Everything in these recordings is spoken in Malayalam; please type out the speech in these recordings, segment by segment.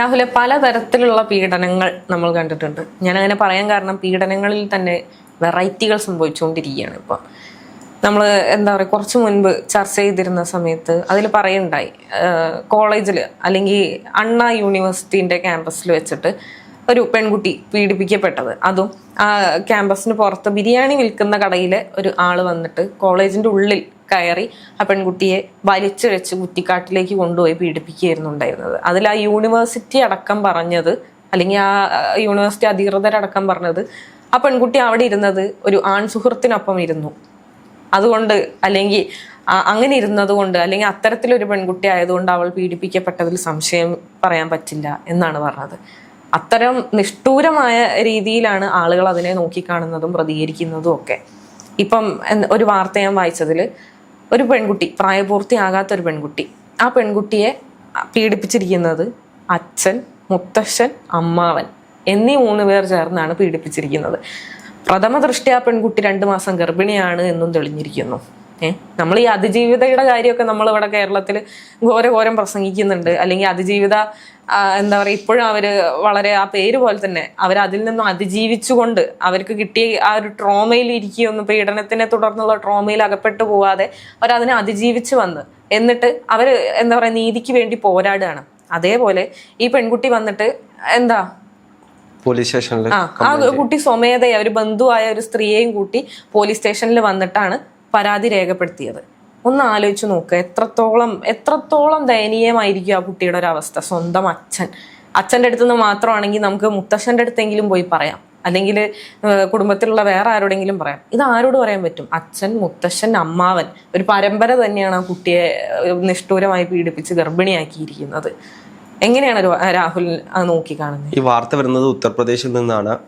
രാഹുലെ പലതരത്തിലുള്ള പീഡനങ്ങൾ നമ്മൾ കണ്ടിട്ടുണ്ട്. ഞാൻ അങ്ങനെ പറയാൻ കാരണം പീഡനങ്ങളിൽ തന്നെ വെറൈറ്റികൾ സംഭവിച്ചുകൊണ്ടിരിക്കുകയാണ് ഇപ്പം. നമ്മൾ എന്താ പറയുക കുറച്ച് മുൻപ് ചർച്ച ചെയ്തിരുന്ന സമയത്ത് അതിൽ പറയുണ്ടായി കോളേജിൽ അല്ലെങ്കിൽ അണ്ണ യൂണിവേഴ്സിറ്റീന്റെ ക്യാമ്പസിൽ വെച്ചിട്ട് ഒരു പെൺകുട്ടി പീഡിപ്പിക്കപ്പെട്ടത്. അതും ആ ക്യാമ്പസിന് പുറത്ത് ബിരിയാണി വിൽക്കുന്ന കടയിലെ ഒരു ആൾ വന്നിട്ട് കോളേജിന്റെ ഉള്ളിൽ കയറി ആ പെൺകുട്ടിയെ വലിച്ചിഴച്ച് കുറ്റിക്കാട്ടിലേക്ക് കൊണ്ടുപോയി പീഡിപ്പിക്കുകയായിരുന്നു ഉണ്ടായിരുന്നത്. അതിൽ ആ യൂണിവേഴ്സിറ്റി അടക്കം പറഞ്ഞത് അല്ലെങ്കിൽ ആ യൂണിവേഴ്സിറ്റി അധികൃതരടക്കം പറഞ്ഞത് ആ പെൺകുട്ടി അവിടെ ഇരുന്നത് ഒരു ആൺ സുഹൃത്തിനൊപ്പം ഇരുന്നു. അതുകൊണ്ട് അല്ലെങ്കിൽ അങ്ങനെ ഇരുന്നത് കൊണ്ട് അല്ലെങ്കിൽ അത്തരത്തിലൊരു പെൺകുട്ടി ആയതുകൊണ്ട് അവൾ പീഡിപ്പിക്കപ്പെട്ടതിൽ സംശയം പറയാൻ പറ്റില്ല എന്നാണ് പറഞ്ഞത്. അത്തരം നിഷ്ഠൂരമായ രീതിയിലാണ് ആളുകൾ അതിനെ നോക്കിക്കാണുന്നതും പ്രതികരിക്കുന്നതും ഒക്കെ. ഇപ്പം ഒരു വാർത്ത ഞാൻ വായിച്ചതിൽ ഒരു പെൺകുട്ടി പ്രായപൂർത്തിയാകാത്ത ഒരു പെൺകുട്ടി ആ പെൺകുട്ടിയെ പീഡിപ്പിച്ചിരിക്കുന്നത് അച്ഛൻ മുത്തശ്ശൻ അമ്മാവൻ എന്നീ മൂന്ന് പേർ ചേർന്നാണ് പീഡിപ്പിച്ചിരിക്കുന്നത്. പ്രഥമ ദൃഷ്ടി ആ പെൺകുട്ടി രണ്ടു മാസം ഗർഭിണിയാണ് എന്നും തെളിഞ്ഞിരിക്കുന്നു. ഏഹ് നമ്മൾ ഈ അതിജീവിതയുടെ കാര്യമൊക്കെ നമ്മൾ ഇവിടെ കേരളത്തിൽ ഘോരഘോരം പ്രസംഗിക്കുന്നുണ്ട്. അല്ലെങ്കിൽ അതിജീവിത എന്താ പറയുക ഇപ്പോഴും അവർ വളരെ ആ പേര് പോലെ തന്നെ അവർ അതിൽ നിന്നും അതിജീവിച്ചുകൊണ്ട് അവർക്ക് കിട്ടിയ ആ ഒരു ട്രോമയിൽ ഇരിക്കുകയൊന്നും പീഡനത്തിനെ തുടർന്നുള്ള ട്രോമയിൽ അകപ്പെട്ടു പോവാതെ അവരതിനെ അതിജീവിച്ച് വന്ന്. എന്നിട്ട് അവർ എന്താ പറയുക നീതിക്ക് വേണ്ടി പോരാടുകയാണ്. അതേപോലെ ഈ പെൺകുട്ടി വന്നിട്ട് എന്താ? പോലീസ് സ്റ്റേഷനിൽ ആ ആ കുട്ടി സ്വമേധയ ഒരു ബന്ധുവായ ഒരു സ്ത്രീയെയും കൂട്ടി പോലീസ് സ്റ്റേഷനിൽ വന്നിട്ടാണ് പരാതി രേഖപ്പെടുത്തിയത്. ഒന്ന് ആലോചിച്ച് നോക്കുക എത്രത്തോളം എത്രത്തോളം ദയനീയമായിരിക്കും ആ കുട്ടിയുടെ ഒരു അവസ്ഥ? സ്വന്തം അച്ഛൻ. അച്ഛന്റെ അടുത്ത് നിന്ന് മാത്രമാണെങ്കിൽ നമുക്ക് മുത്തശ്ശന്റെ അടുത്തെങ്കിലും പോയി പറയാം. അല്ലെങ്കിൽ കുടുംബത്തിലുള്ള വേറെ ആരോടെങ്കിലും പറയാം. ഇത് ആരോട് പറയാൻ പറ്റും? അച്ഛൻ മുത്തശ്ശൻ അമ്മാവൻ. ഒരു പരമ്പര തന്നെയാണ് ആ കുട്ടിയെ നിഷ്ഠൂരമായി പീഡിപ്പിച്ച് ഗർഭിണിയാക്കിയിരിക്കുന്നത്. എങ്ങനെയാണ് രാഹുൽ നോക്കി കാണുന്നത്? ഈ വാർത്ത വരുന്നത് ഉത്തർപ്രദേശിൽ നിന്നാണ്.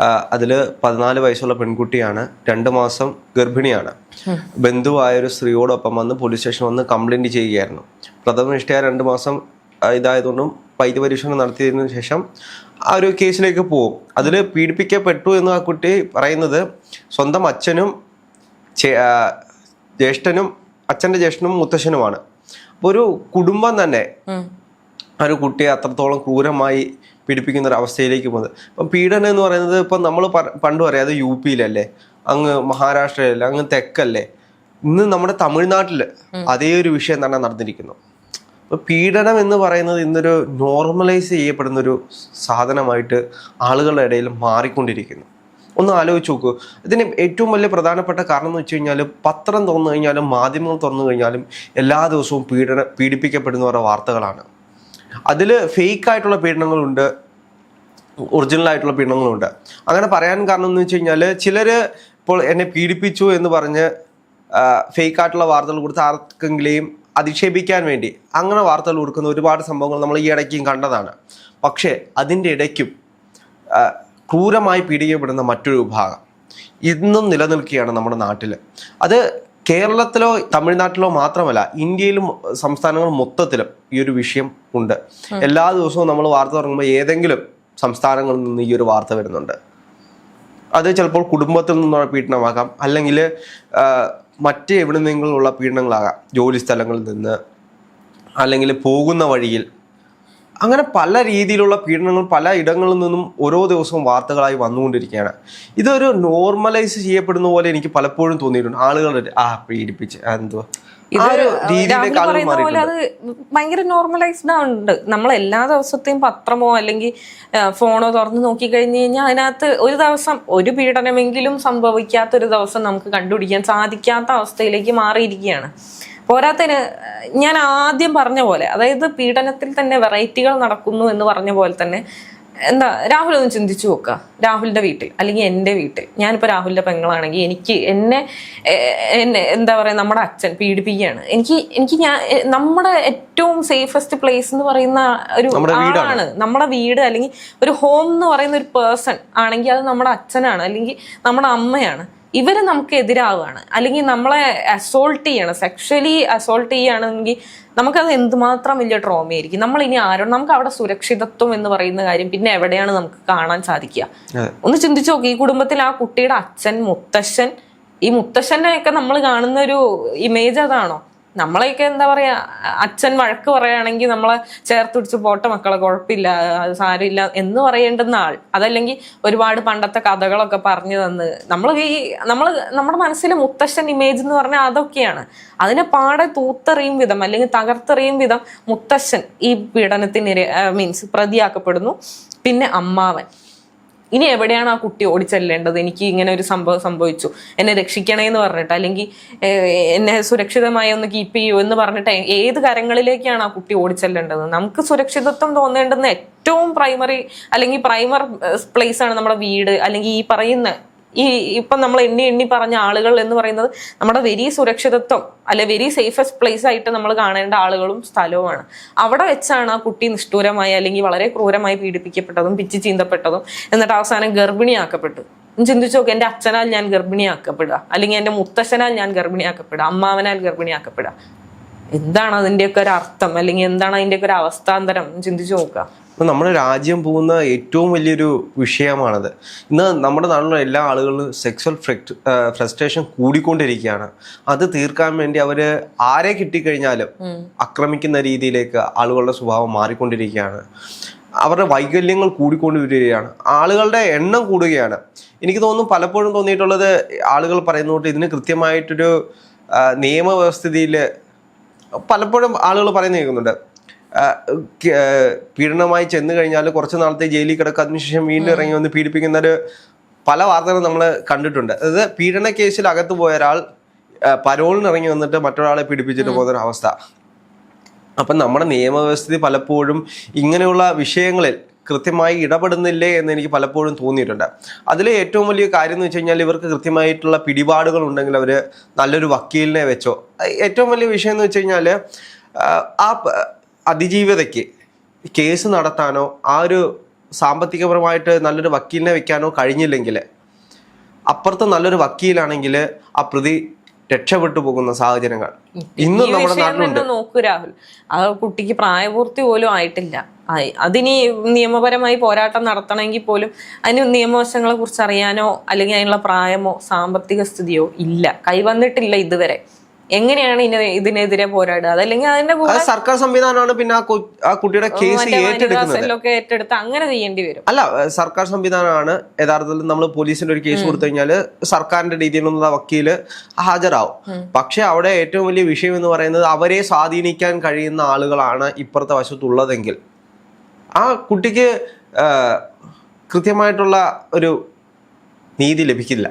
ആ, അതിൽ പതിനാല് വയസ്സുള്ള പെൺകുട്ടിയാണ് രണ്ട് മാസം ഗർഭിണിയാണ്. ബന്ധുവായ ഒരു സ്ത്രീയോടൊപ്പം വന്ന് പോലീസ് സ്റ്റേഷൻ വന്ന് കംപ്ലൈന്റ് ചെയ്യുകയായിരുന്നു. പ്രഥമ നിഷ്ഠയ രണ്ട് മാസം ഇതായതുകൊണ്ടും വൈദ്യപരീക്ഷണം നടത്തിയതിനു ശേഷം ആ ഒരു കേസിലേക്ക് പോകും. അതിൽ പീഡിപ്പിക്കപ്പെട്ടു എന്ന് ആ കുട്ടി പറയുന്നത് സ്വന്തം അച്ഛനും ജ്യേഷ്ഠനും അച്ഛന്റെ ജ്യേഷ്ഠനും മുത്തശ്ശനുമാണ്. അപ്പോൾ ഒരു കുടുംബം തന്നെ ഒരു കുട്ടിയെ അത്രത്തോളം ക്രൂരമായി പീഡിപ്പിക്കുന്ന ഒരു അവസ്ഥയിലേക്ക് പോകുന്നത്. അപ്പം പീഡനം എന്ന് പറയുന്നത് ഇപ്പം നമ്മൾ പണ്ട് പറയാം അത് യു പിയിലല്ലേ? അങ്ങ് മഹാരാഷ്ട്രയിലല്ലേ? അങ്ങ് തെക്കല്ലേ? ഇന്ന് നമ്മുടെ തമിഴ്നാട്ടിൽ അതേ ഒരു വിഷയം തന്നെ നടന്നിരിക്കുന്നു. അപ്പോൾ പീഡനം എന്ന് പറയുന്നത് ഇന്നൊരു നോർമലൈസ് ചെയ്യപ്പെടുന്ന ഒരു സാധനമായിട്ട് ആളുകളുടെ ഇടയിൽ മാറിക്കൊണ്ടിരിക്കുന്നു. ഒന്ന് ആലോചിച്ച് നോക്കൂ. ഇതിന് ഏറ്റവും വലിയ പ്രധാനപ്പെട്ട കാരണം എന്ന് വെച്ച് കഴിഞ്ഞാൽ പത്രം തുറന്നു കഴിഞ്ഞാലും മാധ്യമങ്ങൾ തുറന്നു കഴിഞ്ഞാലും എല്ലാ ദിവസവും പീഡന പീഡിപ്പിക്കപ്പെടുന്നവരുടെ വാർത്തകളാണ്. അതിൽ ഫേക്ക് ആയിട്ടുള്ള പീഡനങ്ങളുണ്ട് ഒറിജിനൽ ആയിട്ടുള്ള പീഡനങ്ങളുണ്ട്. അങ്ങനെ പറയാൻ കാരണം എന്ന് വെച്ച് കഴിഞ്ഞാൽ ചിലർ ഇപ്പോൾ എന്നെ പീഡിപ്പിച്ചു എന്ന് പറഞ്ഞ് ഫേക്ക് ആയിട്ടുള്ള വാർത്തകൾ കൊടുത്ത് ആർക്കെങ്കിലും അധിക്ഷേപിക്കാൻ വേണ്ടി അങ്ങനെ വാർത്തകൾ കൊടുക്കുന്ന ഒരുപാട് സംഭവങ്ങൾ നമ്മൾ ഈ ഇടയ്ക്കും കണ്ടതാണ്. പക്ഷേ അതിന്റെ ഇടയ്ക്കും ക്രൂരമായി പീഡിക്കപ്പെടുന്ന മറ്റൊരു വിഭാഗം ഇന്നും നിലനിൽക്കുകയാണ് നമ്മുടെ നാട്ടിൽ അത് കേരളത്തിലോ തമിഴ്നാട്ടിലോ മാത്രമല്ല ഇന്ത്യയിലും സംസ്ഥാനങ്ങൾ മൊത്തത്തിലും ഈ ഒരു വിഷയം ഉണ്ട്. എല്ലാ ദിവസവും നമ്മൾ വാർത്ത തുടങ്ങുമ്പോൾ ഏതെങ്കിലും സംസ്ഥാനങ്ങളിൽ നിന്ന് ഈ ഒരു വാർത്ത വരുന്നുണ്ട്. അത് ചിലപ്പോൾ കുടുംബത്തിൽ നിന്നുള്ള പീഡനമാകാം അല്ലെങ്കിൽ മറ്റ് എവിടെ നിന്നെങ്കിലുള്ള പീഡനങ്ങളാകാം. ജോലി സ്ഥലങ്ങളിൽ നിന്ന് അല്ലെങ്കിൽ പോകുന്ന വഴിയിൽ അങ്ങനെ പല രീതിയിലുള്ള പീഡനങ്ങൾ പല ഇടങ്ങളിൽ നിന്നും ഓരോ ദിവസവും വാർത്തകളായി വന്നുകൊണ്ടിരിക്കുകയാണ്. ഇതൊരു നോർമലൈസ് ചെയ്യപ്പെടുന്ന പോലെ എനിക്ക് പലപ്പോഴും തോന്നിയിട്ടുണ്ട്. ആളുകളുടെ ആ പീഡിപ്പിച്ച് എന്തോ പോലെ അത് ഭയങ്കര നോർമലൈസ്ഡ് ഉണ്ട്. നമ്മൾ എല്ലാ ദിവസത്തെയും പത്രമോ അല്ലെങ്കിൽ ഫോണോ തുറന്ന് നോക്കി കഴിഞ്ഞു കഴിഞ്ഞാൽ അതിനകത്ത് ഒരു ദിവസം ഒരു പീഡനമെങ്കിലും സംഭവിക്കാത്ത ഒരു ദിവസം നമുക്ക് കണ്ടുപിടിക്കാൻ സാധിക്കാത്ത അവസ്ഥയിലേക്ക് മാറിയിരിക്കുകയാണ്. പോരാത്തതിന് ഞാൻ ആദ്യം പറഞ്ഞ പോലെ അതായത് പീഡനത്തിൽ തന്നെ വെറൈറ്റികൾ നടക്കുന്നു എന്ന് പറഞ്ഞ പോലെ തന്നെ എന്താ രാഹുൽ ഒന്ന് ചിന്തിച്ചു നോക്കുക രാഹുലിന്റെ വീട്ടിൽ അല്ലെങ്കിൽ എന്റെ വീട്ടിൽ. ഞാനിപ്പോൾ രാഹുലിന്റെ പെങ്ങളാണെങ്കിൽ എനിക്ക് എന്നെ എന്നെ എന്താ പറയുക നമ്മുടെ അച്ഛൻ പീഡിപ്പിക്കുകയാണ്. എനിക്ക് എനിക്ക് ഞാൻ നമ്മുടെ ഏറ്റവും സേഫസ്റ്റ് പ്ലേസ് എന്ന് പറയുന്ന ഒരു. ആളാണ് നമ്മുടെ വീട് അല്ലെങ്കിൽ ഒരു ഹോം എന്ന് പറയുന്ന ഒരു പേഴ്സൺ ആണെങ്കിൽ അത് നമ്മുടെ അച്ഛനാണ് അല്ലെങ്കിൽ നമ്മുടെ അമ്മയാണ്. ഇവർ നമുക്ക് എതിരാവുകയാണ് അല്ലെങ്കിൽ നമ്മളെ അസോൾട്ട് ചെയ്യണം. സെക്ഷലി അസോൾട്ട് ചെയ്യുകയാണെങ്കിൽ നമുക്കത് എന്തുമാത്രം വലിയ ട്രോമയായിരിക്കും നമ്മൾ ഇനി ആരോ നമുക്ക് അവിടെ സുരക്ഷിതത്വം എന്ന് പറയുന്ന കാര്യം പിന്നെ എവിടെയാണ് നമുക്ക് കാണാൻ സാധിക്കുക? ഒന്ന് ചിന്തിച്ചു നോക്കി. ഈ കുടുംബത്തിൽ ആ കുട്ടിയുടെ അച്ഛൻ മുത്തശ്ശൻ ഈ മുത്തശ്ശനെയൊക്കെ നമ്മൾ കാണുന്ന ഒരു ഇമേജ് അതാണോ? നമ്മളെയൊക്കെ എന്താ പറയാ അച്ഛൻ വഴക്ക് പറയുകയാണെങ്കിൽ നമ്മളെ ചേർത്ത് പിടിച്ച് പോട്ടെ മക്കളെ കുഴപ്പമില്ല സാരമില്ല എന്ന് പറയേണ്ടുന്ന ആൾ. അതല്ലെങ്കിൽ ഒരുപാട് പണ്ടത്തെ കഥകളൊക്കെ പറഞ്ഞു തന്ന്. നമ്മൾ ഈ നമ്മൾ നമ്മുടെ മനസ്സിലെ മുത്തശ്ശൻ ഇമേജ് എന്ന് പറഞ്ഞാൽ അതൊക്കെയാണ്. അതിനെ പാടെ തൂത്തെറിയും വിധം അല്ലെങ്കിൽ തകർത്തെറിയും വിധം മുത്തശ്ശൻ ഈ പീഡനത്തിന് മീൻസ് പ്രതിയാക്കപ്പെടുന്നു. പിന്നെ അമ്മാവൻ. ഇനി എവിടെയാണ് ആ കുട്ടി ഓടിച്ചെല്ലേണ്ടത്? എനിക്ക് ഇങ്ങനെ ഒരു സംഭവം സംഭവിച്ചു. എന്നെ രക്ഷിക്കണേ എന്ന് പറഞ്ഞിട്ട് അല്ലെങ്കിൽ എന്നെ സുരക്ഷിതമായി ഒന്ന് കീപ്പ് ചെയ്യൂ എന്ന് പറഞ്ഞിട്ട് ഏത് കരങ്ങളിലേക്കാണ് ആ കുട്ടി ഓടിച്ചെല്ലേണ്ടത്? നമുക്ക് സുരക്ഷിതത്വം തോന്നേണ്ടുന്ന ഏറ്റവും പ്രൈമറി അല്ലെങ്കിൽ പ്രൈമർ പ്ലേസ് ആണ് നമ്മുടെ വീട് അല്ലെങ്കിൽ ഈ പറയുന്ന ഈ ഇപ്പം നമ്മൾ എണ്ണി എണ്ണി പറഞ്ഞ ആളുകൾ എന്ന് പറയുന്നത് നമ്മുടെ വെരി സുരക്ഷിതത്വം അല്ലെ വെരി സേഫസ്റ്റ് പ്ലേസ് ആയിട്ട് നമ്മൾ കാണേണ്ട ആളുകളും സ്ഥലവുമാണ്. അവിടെ വെച്ചാണ് ആ കുട്ടി നിഷ്ഠൂരമായി അല്ലെങ്കിൽ വളരെ ക്രൂരമായി പീഡിപ്പിക്കപ്പെട്ടതും പിച്ചി ചീന്തപ്പെട്ടതും എന്നിട്ട് അവസാനം ഗർഭിണിയാക്കപ്പെട്ടു. ചിന്തിച്ചു നോക്ക് എന്റെ അച്ഛനാൽ ഞാൻ ഗർഭിണിയാക്കപ്പെടുക അല്ലെങ്കിൽ എന്റെ മുത്തശ്ശനാൽ ഞാൻ ഗർഭിണിയാക്കപ്പെടുക അമ്മാവനാൽ ഗർഭിണിയാക്കപ്പെടുക. എന്താണ് അതിന്റെയൊക്കെ ഒരു അർത്ഥം? അല്ലെങ്കിൽ എന്താണ് അതിന്റെയൊക്കെ ഒരു അവസ്ഥാന്തരം? ചിന്തിച്ചു നോക്കുക. നമ്മുടെ രാജ്യം പോകുന്ന ഏറ്റവും വലിയൊരു വിഷയമാണത്. ഇന്ന് നമ്മുടെ നാട്ടിലുള്ള എല്ലാ ആളുകളും സെക്സ്വൽ ഫ്രസ്ട്രേഷൻ കൂടിക്കൊണ്ടിരിക്കുകയാണ്. അത് തീർക്കാൻ വേണ്ടി അവർ ആരെ കിട്ടിക്കഴിഞ്ഞാലും ആക്രമിക്കുന്ന രീതിയിലേക്ക് ആളുകളുടെ സ്വഭാവം മാറിക്കൊണ്ടിരിക്കുകയാണ്. അവരുടെ വൈകല്യങ്ങൾ കൂടിക്കൊണ്ടിരിക്കുകയാണ്. ആളുകളുടെ എണ്ണം കൂടുകയാണ്. എനിക്ക് തോന്നുന്നു പലപ്പോഴും തോന്നിയിട്ടുള്ളത് ആളുകൾ പറയുന്നതുകൊണ്ട് ഇതിന് കൃത്യമായിട്ടൊരു നിയമവ്യവസ്ഥിതിയിൽ പലപ്പോഴും ആളുകൾ പറയുന്ന കേൾക്കുന്നുണ്ട്. പീഡനമായി ചെന്ന് കഴിഞ്ഞാൽ കുറച്ച് നാളത്തെ ജയിലിൽ കിടക്കുക അതിനുശേഷം വീണ്ടും ഇറങ്ങി വന്ന് പീഡിപ്പിക്കുന്ന ഒരു പല വാർത്തകളും നമ്മൾ കണ്ടിട്ടുണ്ട്. അതായത് പീഡന കേസിൽ അകത്ത് പോയ ഒരാൾ പരോളിന് ഇറങ്ങി വന്നിട്ട് മറ്റൊരാളെ പീഡിപ്പിച്ചിട്ട് പോകുന്ന ഒരു അവസ്ഥ അപ്പം നമ്മുടെ നിയമവ്യവസ്ഥ പലപ്പോഴും ഇങ്ങനെയുള്ള വിഷയങ്ങളിൽ കൃത്യമായി ഇടപെടുന്നില്ലേ എന്ന് എനിക്ക് പലപ്പോഴും തോന്നിയിട്ടുണ്ട്. അതിലെ ഏറ്റവും വലിയ കാര്യം എന്ന് വെച്ച് കഴിഞ്ഞാൽ ഇവർക്ക് കൃത്യമായിട്ടുള്ള പിടിപാടുകൾ ഉണ്ടെങ്കിൽ അവർ നല്ലൊരു വക്കീലിനെ വെച്ചോ ഏറ്റവും വലിയ വിഷയം എന്ന് വെച്ച് കഴിഞ്ഞാൽ ആ അതിജീവിതയ്ക്ക് കേസ് നടത്താനോ ആ ഒരു സാമ്പത്തികപരമായിട്ട് നല്ലൊരു വക്കീലിനെ വെക്കാനോ കഴിഞ്ഞില്ലെങ്കിൽ അപ്പുറത്ത് നല്ലൊരു വക്കീലാണെങ്കിൽ ആ പ്രതി രക്ഷപ്പെട്ടു പോകുന്ന സാഹചര്യങ്ങൾ. ഇന്നും നമ്മുടെ നാട്ടിലുണ്ട്. നോക്കൂ രാഹുൽ. ആ കുട്ടിക്ക് പ്രായപൂർത്തി പോലും ആയിട്ടില്ല. ആയി. അതിനി നിയമപരമായി പോരാട്ടം നടത്തണമെങ്കിൽ പോലും അതിന് നിയമവശങ്ങളെ കുറിച്ച് അറിയാനോ അല്ലെങ്കിൽ അതിനുള്ള പ്രായമോ സാമ്പത്തിക സ്ഥിതിയോ ഇല്ല. കൈവന്നിട്ടില്ല ഇതുവരെ. എങ്ങനെയാണ് ഇതിനെതിരെ പോരാടുക? അതല്ലെങ്കിൽ അതിന്റെ കൂടെ സർക്കാർ സംവിധാനമാണ് പിന്നെ ആ കുട്ടിയുടെ കേസ് ഏറ്റെടുക്കുന്നത്. ഏറ്റെടുത്ത് അങ്ങനെ ചെയ്യേണ്ടി വരും. അല്ല സർക്കാർ സംവിധാനമാണ്. യഥാർത്ഥത്തിൽ നമ്മൾ പോലീസിന്റെ ഒരു കേസ് കൊടുത്തു കഴിഞ്ഞാൽ സർക്കാരിന്റെ രീതിയിലുള്ള വക്കീൽ ഹാജരാവും. പക്ഷെ അവിടെ ഏറ്റവും വലിയ വിഷയം എന്ന് പറയുന്നത് അവരെ സ്വാധീനിക്കാൻ കഴിയുന്ന ആളുകളാണ് ഇപ്പുറത്തെ വശത്തുള്ളതെങ്കിൽ. ആ കുട്ടിക്ക് കൃത്യമായിട്ടുള്ള ഒരു നീതി ലഭിക്കില്ല.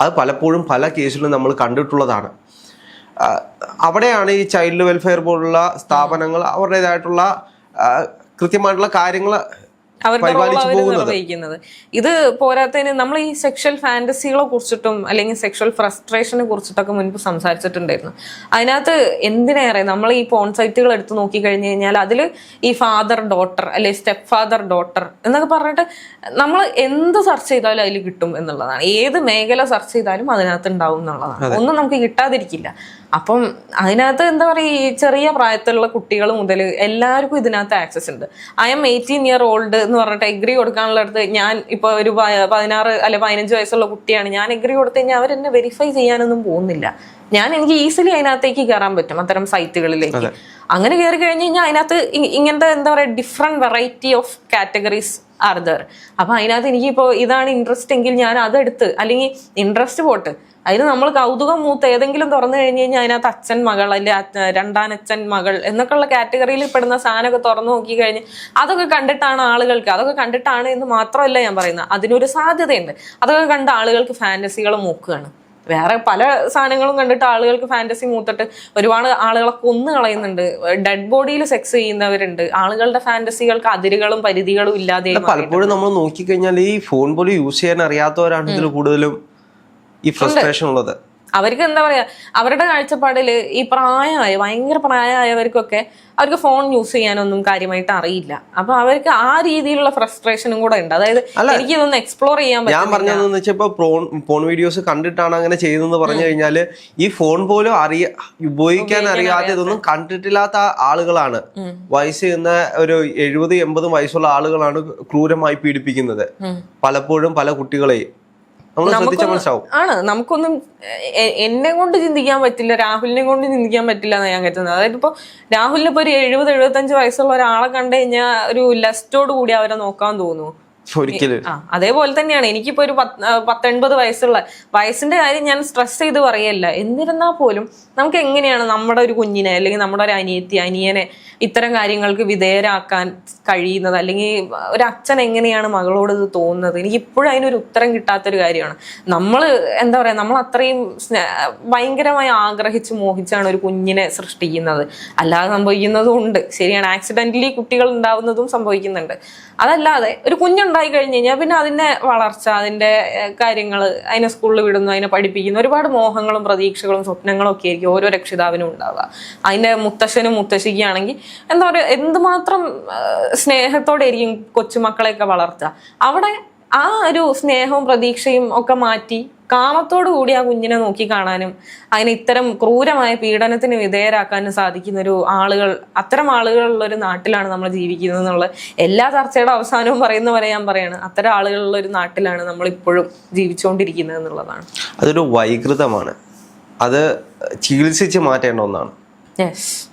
അത് പലപ്പോഴും പല കേസിലും നമ്മൾ കണ്ടിട്ടുള്ളതാണ്. അവിടെയാണ് ഈ ചൈൽഡ് വെൽഫെയർ പോലുള്ള സ്ഥാപനങ്ങൾ അവരുടേതായിട്ടുള്ള കൃത്യമായിട്ടുള്ള കാര്യങ്ങൾ അവരുടെ റോൾ അവർ നിർവഹിക്കുന്നത്. ഇത് പോരാത്തതിന് നമ്മൾ ഈ സെക്ഷൽ ഫാന്റസികളെ കുറിച്ചിട്ടും അല്ലെങ്കിൽ സെക്ഷൽ ഫ്രസ്ട്രേഷനെ കുറിച്ചിട്ടൊക്കെ മുൻപ് സംസാരിച്ചിട്ടുണ്ടായിരുന്നു. അതിനകത്ത് എന്തിനേറെ നമ്മൾ ഈ പോൺ സൈറ്റുകൾ എടുത്ത് നോക്കി കഴിഞ്ഞു കഴിഞ്ഞാൽ അതിൽ ഈ ഫാദർ ഡോട്ടർ അല്ലെ സ്റ്റെപ്പ് ഫാദർ ഡോട്ടർ എന്നൊക്കെ പറഞ്ഞിട്ട് നമ്മൾ എന്ത് സെർച്ച് ചെയ്താലും അതിൽ കിട്ടും എന്നുള്ളതാണ്. ഏത് മേഖല സെർച്ച് ചെയ്താലും അതിനകത്ത് ഉണ്ടാവും എന്നുള്ളതാണ്. ഒന്നും നമുക്ക് കിട്ടാതിരിക്കില്ല. അപ്പം അതിനകത്ത് എന്താ പറയുക ഈ ചെറിയ പ്രായത്തിലുള്ള കുട്ടികൾ മുതൽ എല്ലാവർക്കും ഇതിനകത്ത് ആക്സസ് ഉണ്ട്. I am eighteen year old എന്ന് പറഞ്ഞിട്ട് എഗ്രി കൊടുക്കാനുള്ള അടുത്ത് ഞാൻ ഇപ്പൊ ഒരു പതിനാറ് അല്ലെ പതിനഞ്ച് വയസ്സുള്ള കുട്ടിയാണ്. ഞാൻ എഗ്രി കൊടുത്തു കഴിഞ്ഞാൽ അവരെന്നെ വെരിഫൈ ചെയ്യാനൊന്നും പോകുന്നില്ല. ഞാൻ എനിക്ക് ഈസിലി അതിനകത്തേക്ക് കയറാൻ പറ്റും അത്തരം സൈറ്റുകളിലേക്ക് അങ്ങനെ കയറി കഴിഞ്ഞ് കഴിഞ്ഞാൽ അതിനകത്ത് ഇങ്ങനത്തെ എന്താ പറയുക different variety of categories are there അപ്പൊ അതിനകത്ത് എനിക്കിപ്പോ ഇതാണ് ഇൻട്രസ്റ്റ് എങ്കിൽ ഞാൻ അതെടുത്ത് അല്ലെങ്കിൽ ഇൻട്രസ്റ്റ് പോട്ട്. അതിന് നമ്മൾ കൗതുകം മൂത്ത് ഏതെങ്കിലും തുറന്നു കഴിഞ്ഞ് കഴിഞ്ഞാൽ അതിനകത്ത് അച്ഛൻ മകൾ അല്ലെ രണ്ടാനച്ഛൻ മകൾ എന്നൊക്കെയുള്ള കാറ്റഗറിയിൽ പെടുന്ന സാധനമൊക്കെ തുറന്നു നോക്കി കഴിഞ്ഞ് അതൊക്കെ കണ്ടിട്ടാണ് ആളുകൾക്ക് അതൊക്കെ കണ്ടിട്ടാണ് എന്ന് മാത്രമല്ല ഞാൻ പറയുന്നത്. അതിനൊരു സാധ്യതയുണ്ട്. അതൊക്കെ കണ്ട ആളുകൾക്ക് ഫാന്റസികൾ മൂക്കുകയാണ്. വേറെ പല സാധനങ്ങളും കണ്ടിട്ട് ആളുകൾക്ക് ഫാന്റസി മൂത്തിട്ട് ഒരുപാട് ആളുകളെ കൊന്നു കളയുന്നുണ്ട്. ഡെഡ് ബോഡിയിൽ സെക്സ് ചെയ്യുന്നവരുണ്ട്. ആളുകളുടെ ഫാന്റസികൾക്ക് അതിരുകളും പരിധികളും ഇല്ലാതെ പലപ്പോഴും നമ്മൾ നോക്കിക്കഴിഞ്ഞാൽ ഈ ഫോൺ പോലും യൂസ് ചെയ്യാൻ അറിയാത്തവരാണ് ഇതിൽ കൂടുതലും ഈ ഫ്രസ്ട്രേഷൻ ഉള്ളത്. അവർക്ക് എന്താ പറയാ അവരുടെ കാഴ്ചപ്പാടിൽ ഈ പ്രായമായ ഭയങ്കര പ്രായമായവർക്കൊക്കെ അവർക്ക് ഫോൺ യൂസ് ചെയ്യാനൊന്നും കാര്യമായിട്ട് അറിയില്ല. അപ്പൊ അവർക്ക് ആ രീതിയിലുള്ള ഫ്രസ്ട്രേഷനും കൂടെ ഉണ്ട്. അതായത് എനിക്ക് ഇതൊന്ന് എക്സ്പ്ലോർ ചെയ്യാൻ ഞാൻ പറഞ്ഞതെന്ന് വെച്ചാൽ ഇപ്പൊ ഫോൺ വീഡിയോസ് കണ്ടിട്ടാണ് അങ്ങനെ ചെയ്തതെന്ന് പറഞ്ഞു കഴിഞ്ഞാൽ ഈ ഫോൺ പോലും അറിയ ഉപയോഗിക്കാൻ അറിയാതെ ഇതൊന്നും കണ്ടിട്ടില്ലാത്ത ആളുകളാണ്. വയസ്സ് ചെയ്യുന്ന ഒരു എഴുപത് എൺപത് വയസ്സുള്ള ആളുകളാണ് ക്രൂരമായി പീഡിപ്പിക്കുന്നത്. പലപ്പോഴും പല കുട്ടികളെയും. ആണ്. നമുക്കൊന്നും എന്നെ കൊണ്ട് ചിന്തിക്കാൻ പറ്റില്ല രാഹുലിനെ കൊണ്ട് ചിന്തിക്കാൻ പറ്റില്ല എന്ന് ഞാൻ കരുതുന്നത്. അതായത് ഇപ്പൊ രാഹുലിന് ഇപ്പൊ ഒരു എഴുപത് എഴുപത്തഞ്ച് വയസ്സുള്ള ഒരാളെ കണ്ടു കഴിഞ്ഞാൽ ഒരു ലസ്റ്റോട് കൂടി അവരെ നോക്കാൻ തോന്നുന്നു ഒരിക്കലും. അതേപോലെ തന്നെയാണ്. എനിക്കിപ്പോ ഒരു പത്തൊൻപത് വയസ്സുള്ള വയസ്സിന്റെ കാര്യം ഞാൻ സ്ട്രെസ് ചെയ്ത് പറയല്ല. എന്നിരുന്നാൽ പോലും നമുക്ക് എങ്ങനെയാണ് നമ്മുടെ ഒരു കുഞ്ഞിനെ അല്ലെങ്കിൽ നമ്മുടെ ഒരു അനിയത്തി അനിയനെ ഇത്തരം കാര്യങ്ങൾക്ക് വിധേയരാക്കാൻ കഴിയുന്നത്? അല്ലെങ്കിൽ ഒരു അച്ഛൻ എങ്ങനെയാണ് മകളോട് ഇത് തോന്നുന്നത്? എനിക്ക് ഇപ്പോഴും അതിനൊരു ഉത്തരം കിട്ടാത്തൊരു കാര്യമാണ്. നമ്മൾ എന്താ പറയാ നമ്മൾ അത്രയും ഭയങ്കരമായി ആഗ്രഹിച്ച് മോഹിച്ചാണ് ഒരു കുഞ്ഞിനെ സൃഷ്ടിക്കുന്നത്. അല്ലാതെ സംഭവിക്കുന്നതും ഉണ്ട്. ശരിയാണ് ആക്സിഡന്റലി കുട്ടികൾ ഉണ്ടാവുന്നതും സംഭവിക്കുന്നുണ്ട്. അതല്ലാതെ ഒരു കുഞ്ഞുണ്ടായി കഴിഞ്ഞ് കഴിഞ്ഞാൽ പിന്നെ അതിന്റെ വളർച്ച അതിന്റെ കാര്യങ്ങൾ അതിനെ സ്കൂളിൽ വിടുന്നു അതിനെ പഠിപ്പിക്കുന്നു. ഒരുപാട് മോഹങ്ങളും പ്രതീക്ഷകളും സ്വപ്നങ്ങളും ഒക്കെ ആയിരിക്കും ഓരോ രക്ഷിതാവിനും ഉണ്ടാവുക. അതിന്റെ മുത്തശ്ശനും മുത്തശ്ശിക്കാണെങ്കിൽ എന്താ പറയുക എന്തുമാത്രം സ്നേഹത്തോടെ ആയിരിക്കും കൊച്ചുമക്കളെയൊക്കെ വളർത്തുക. അവിടെ ആ ഒരു സ്നേഹവും പ്രതീക്ഷയും ഒക്കെ മാറ്റി കാമത്തോടു കൂടി ആ കുഞ്ഞിനെ നോക്കി കാണാനും അതിനെ ഇത്തരം ക്രൂരമായ പീഡനത്തിന് വിധേയരാക്കാനും സാധിക്കുന്ന ഒരു ആളുകൾ അത്തരം ആളുകളുള്ള ഒരു നാട്ടിലാണ് നമ്മൾ ജീവിക്കുന്നത് എന്നുള്ള എല്ലാ ചർച്ചയുടെ അവസാനവും പറയുന്ന പോലെ ഞാൻ പറയാണ്. അത്തരം ആളുകളുള്ള ഒരു നാട്ടിലാണ് നമ്മൾ ഇപ്പോഴും ജീവിച്ചുകൊണ്ടിരിക്കുന്നത് എന്നുള്ളതാണ്. അതൊരു വൈകൃതമാണ്. അത് ചികിത്സിച്ച് മാറ്റേണ്ട ഒന്നാണ്. യെസ്